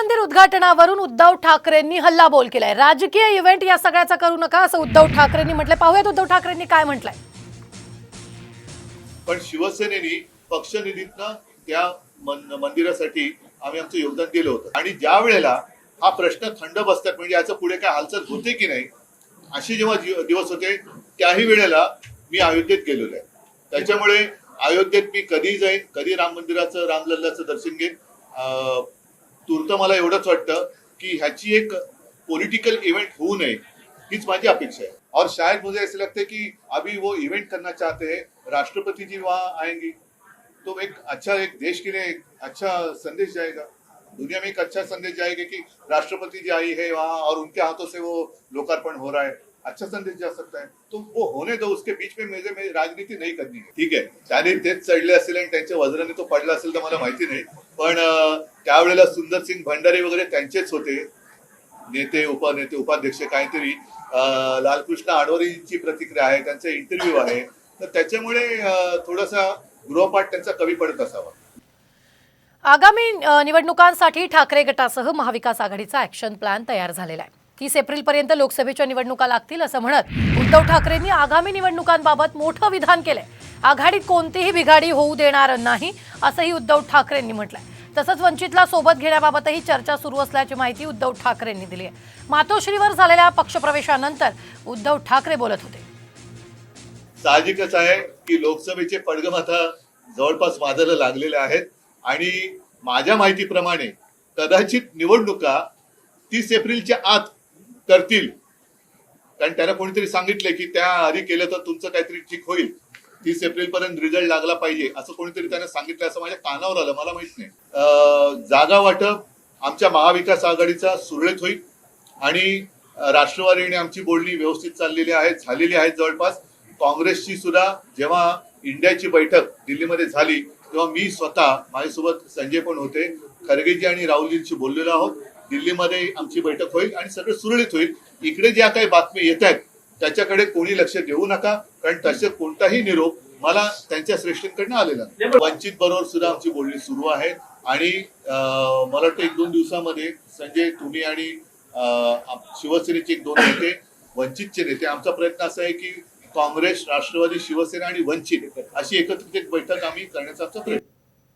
मंदिर उद्घाटनावरून उद्धव ठाकरेंनी हल्लाबोल केलाय. राजकीय इव्हेंट या सगळ्याचा करू नका असं उद्धव ठाकरेंनी म्हटलंय. पाहूयात उद्धव ठाकरेंनी काय म्हटलंय. पण शिवसेनेनी पक्षनिधीतनं त्या मंदिरासाठी आम्ही आमचं योगदान दिलं होतं. आणि ज्या वेळेला हा प्रश्न थंड बसतात म्हणजे याचं पुढे काय हालचाल होते की नाही असे जेव्हा दिवस होते त्याही वेळेला मी अयोध्येत गेलेलो आहे. त्याच्यामुळे अयोध्येत मी कधी जाईन कधी राम मंदिराचं रामलल्लाचं दर्शन घेईन अं, तूर्त मला एवढंच वाटतं की ह्याची एक पॉलिटिकल इव्हेंट होऊ नये हीच माझी अपेक्षा है और शायद मुझे ऐसे लगता है कि अभी वो इवेंट करना चाहते हैं राष्ट्रपति जी वहाँ आएंगी तो एक अच्छा एक देश के लिए एक अच्छा संदेश जाएगा। दुनिया में एक अच्छा संदेश जाएगा कि राष्ट्रपति जी आई है वहाँ और उनके हाथों से वो लोकार्पण हो रहा है। अच्छा संदेश जा सकता है। तो वो होने दो उसके बीच में मेरे में राजनीती नाही करनी है। ठीक आहे त्याने तेच चढले असेल आणि त्यांच्या वज्राने तो पडला असेल तर मला माहिती नाही. पण त्यावेळेला सुंदर सिंग भंडारे वगैरे त्यांचेच होते. नेते उपनेते उपाध्यक्ष काहीतरी लालकृष्ण आडवरेंची प्रतिक्रिया आहे त्यांचा इंटरव्ह्यू आहे. तर त्याच्यामुळे थोडासा गृहपाठ त्यांचा कमी पडत असावा. आगामी निवडणुकांसाठी ठाकरे गटासह महाविकास आघाडीचा ऍक्शन प्लॅन तयार झालेला आहे. तीस एप्रिलपर्यंत लोकसभेच्या निवडणुका लागतील असं म्हणत उद्धव ठाकरेंनी आगामी निवडणुकांबाबत मोठं विधान केलंय. आघाडीत कोणतीही बिघाडी होऊ देणार नाही असंही उद्धव ठाकरेंनी म्हटलंय. तसंच वंचितला सोबत घेण्याबाबतही चर्चा सुरू असल्याची माहिती उद्धव ठाकरेंनी दिली आहे. मातोश्रीवर झालेल्या पक्षप्रवेशानंतर उद्धव ठाकरे बोलत होते. साहजिकच आहे की लोकसभेचे पडगम आता जवळपास वाजायला लागलेले आहेत आणि माझ्या माहितीप्रमाणे कदाचित निवडणुका तीस एप्रिलच्या आत करतील. कारण त्यांना कोणीतरी सांगितले की त्या आधी केलं तर तुमचं काहीतरी ठीक होईल. तीस एप्रिल पर्यंत रिझल्ट लागला पाहिजे. असं कोणीतरी त्यांना सांगितलं असं माझ्या कानावर आलं. मला माहीत नाही. जागा वाटप आमच्या महाविकास आघाडीचा सुरळीत होईल. आणि राष्ट्रवादीने राष्ट्रवादी आणि आमची बोलणी व्यवस्थित चाललेली आहे झालेली आहेत जवळपास. काँग्रेसची सुद्धा जेव्हा इंडियाची बैठक दिल्लीमध्ये झाली तेव्हा मी स्वतः माझ्यासोबत संजय पण होते. खरगेजी आणि राहुलजींशी बोललेलो आहोत. दिल्लीमध्ये आमची बैठक होईल आणि सगळं सुरळीत होईल. इकडे ज्या काही बातम्या येत आहेत त्याच्याकडे कोणी लक्ष देऊ नका कारण तसे कोणताही निरोप मला त्यांच्या श्रेष्ठींकडनं आलेला वंचित बरोबर सुद्धा आमची बोलणी सुरू आहे. आणि मला वाटतं एक दोन दिवसामध्ये संजय तुम्ही आणि शिवसेनेचे एक दोन नेते वंचितचे नेते आमचा प्रयत्न असा आहे की काँग्रेस राष्ट्रवादी शिवसेना आणि वंचित अशी एकत्रित एक बैठक आम्ही करण्याचा आमचा प्रयत्न